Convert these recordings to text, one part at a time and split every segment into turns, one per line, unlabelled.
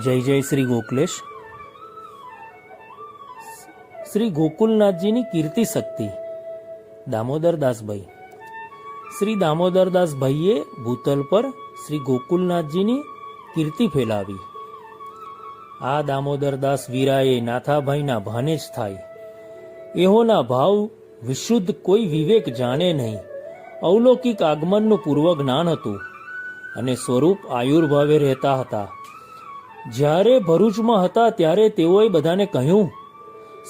જય જય શ્રી ગોકલેશ. શ્રી ગોકુલનાથજીની કીર્તિ શક્તિ. દામોદરદાસભાઈ શ્રી દામોદરદાસભાઈએ ભૂતલ પર શ્રી ગોકુલનાથજીની કીર્તિ ફેલાવી. આ દામોદરદાસ વીરાએ નાથાભાઈના ભાને જ થાય. એહોના ભાવ વિશુદ્ધ કોઈ વિવેક જાણે નહીં. અવલૌકિક આગમનનું પૂર્વ જ્ઞાન હતું અને સ્વરૂપ આયુર્ભાવે રહેતા હતા. જ્યારે ભરૂચમાં હતા ત્યારે તેઓએ બધાને કહ્યું,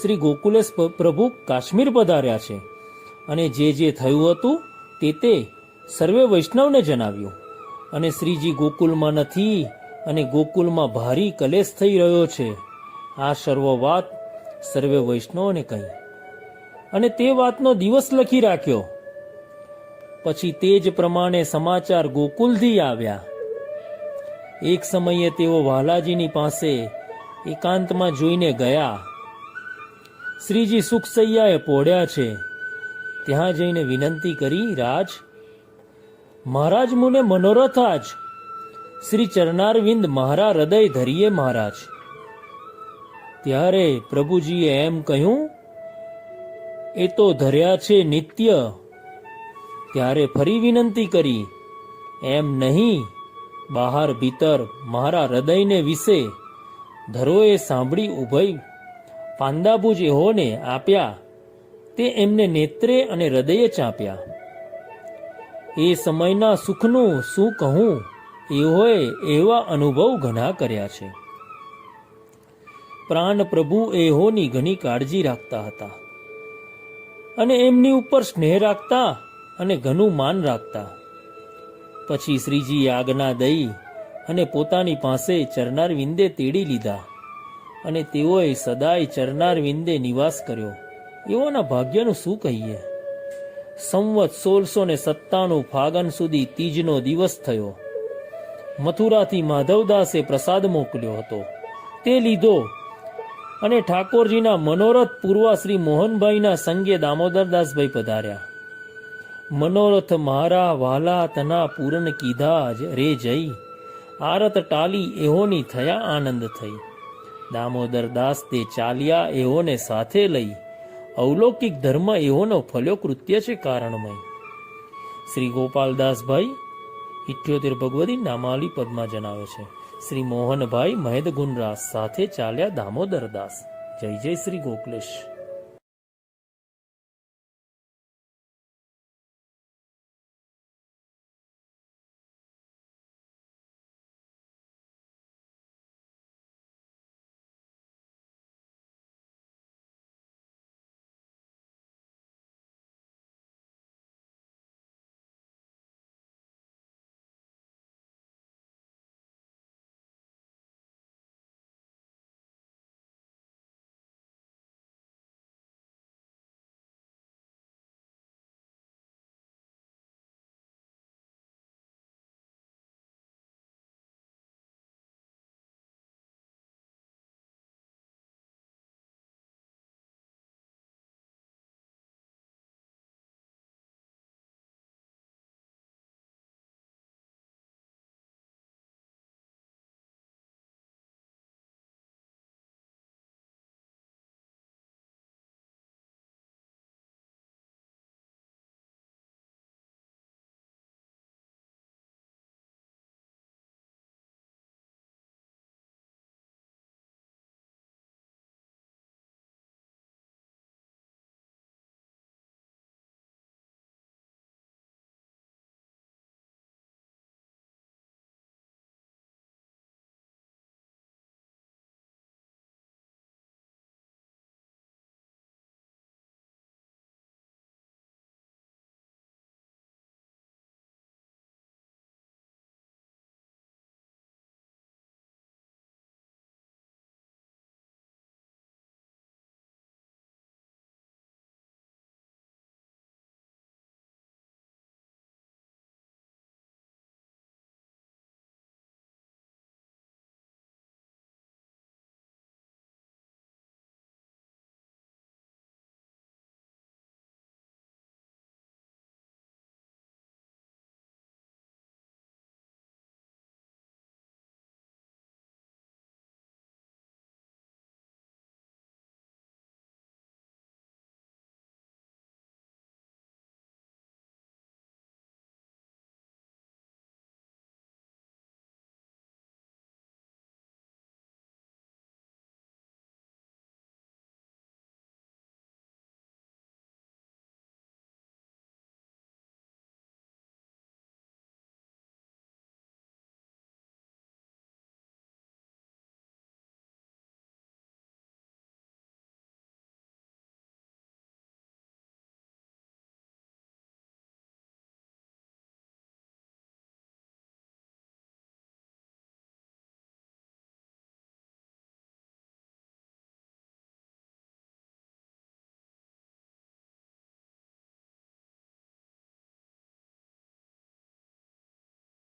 શ્રી ગોકુલેશ પ્રભુ કાશ્મીર પધાર્યા છે. અને જે જે થયું હતું તે તે સર્વે વૈષ્ણવને જણાવ્યું. અને શ્રીજી ગોકુલમાં નથી અને ગોકુલમાં ભારી કલેશ થઈ રહ્યો છે, આ સર્વ વાત સર્વે વૈષ્ણવને કહી. અને તે વાતનો દિવસ લખી રાખ્યો. પછી તે જ પ્રમાણે સમાચાર ગોકુલથી આવ્યા. એક સમયે તેઓ વાલાજીની પાસે એકાંતમાં જોઈને ગયા. શ્રીજી સુખસૈયાએ પોઢ્યા છે. ત્યાં જઈને વિનંતી કરી, રાજ, મહારાજ મુને મનોરથ આજ. શ્રી ચરણારવિંદ મારા હૃદય ધરીએ મહારાજ. ત્યારે પ્રભુજીએ એમ કહ્યું, એ તો ધર્યા છે નિત્ય. ત્યારે ફરી વિનંતી કરી, એમ નહીં બહાર ભીતર મારા હૃદયને વિશે ધરોએ સાંભળી ઉભય પાંદાભુજ એહોને આપ્યા. તે એમને નેત્રે અને હૃદયે ચાંપ્યા. એ સમયના સુખનું શું કહું? એહોએ એવા અનુભવ ઘણા કર્યા છે. પ્રાણ પ્રભુ એહોની ઘણી કાળજી રાખતા હતા. અને એમની ઉપર સ્નેહ રાખતા અને ઘણું માન રાખતા. પછી શ્રીજીએ આજ્ઞા દઈ અને પોતાની પાસે ચરનાર વિંદે તેડી લીધા. અને તેઓએ સદાય ચરનાર વિંદે નિવાસ કર્યો. એઓના ભાગ્યનું શું કહીએ? સંવત સોળસો ને સત્તાણું ફાગણ સુધી તીજનો દિવસ થયો. મથુરાથી માધવદાસે પ્રસાદ મોકલ્યો હતો. તે લીધો. અને ઠાકોરજીના મનોરથ પૂર્વા શ્રી મોહનભાઈના સંગે દામોદરદાસભાઈ પધાર્યા. મનોરથ મારા વાલા તના પૂરન કીધા જ રે જઈ. આરત ટાલી એહોની થયા આનંદ થઈ. દામોદર દાસ તે ચાલ્યા એહોને સાથે લઈ. અવલૌકિક ધર્મ એહોનો ફલ્યો કૃત્ય છે કારણમય. શ્રી ગોપાલદાસભાઈ ઇઠ્યોતેર ભગવતી નામાલી પદમાં જણાવે છે. શ્રી મોહનભાઈ મહેદ ગુણરાજ સાથે ચાલ્યા દામોદર દાસ. જય જય શ્રી ગોકલેશ.